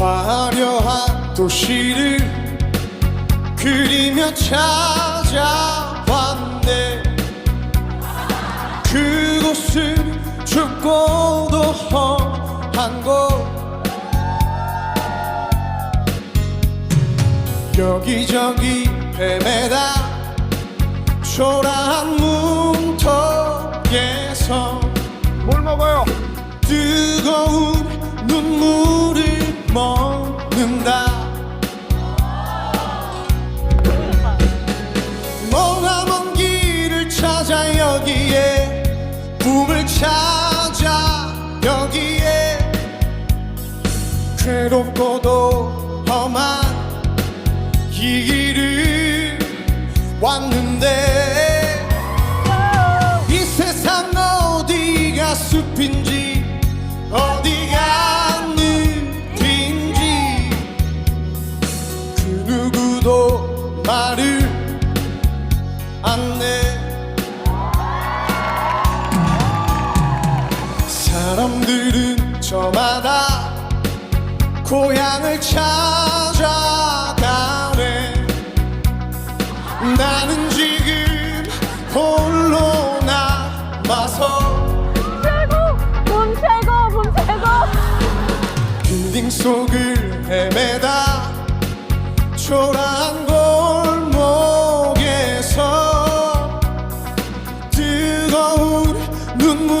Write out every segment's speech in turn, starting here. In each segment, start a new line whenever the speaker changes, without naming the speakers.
화려한 도시를 그리며 찾아왔네 그곳은 춥고도 험한 곳 여기저기 헤매다 초라한 문턱에서
뭘 먹어요?
뜨거운 찾아 여기에 꿈을 찾아 여기에. 괴롭고도 험한 이 길을 왔는데 사람들은 저마다 고향을 찾아가네 나는 지금 홀로 남아서
최고! 돈 최고! 돈 최고!
빌딩 속을 헤매다 초라한 골목에서 뜨거운 눈물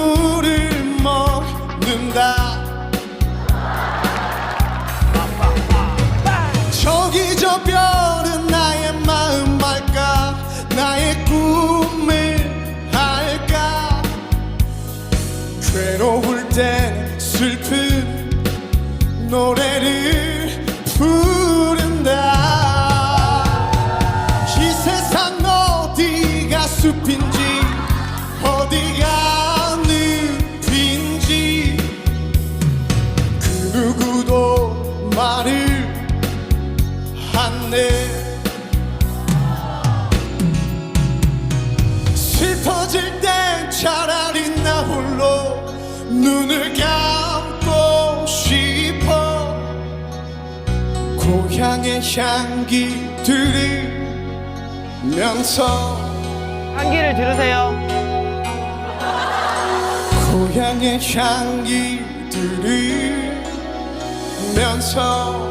괴로울 땐 슬픈 노래를 부른다. 이 세상 어디가 숲인지 어디가 늪인지 그 누구도 말을 안내 슬퍼질 땐 고향의 향기 들으면서
한기를 들으세요.
고향의 향기 들으면서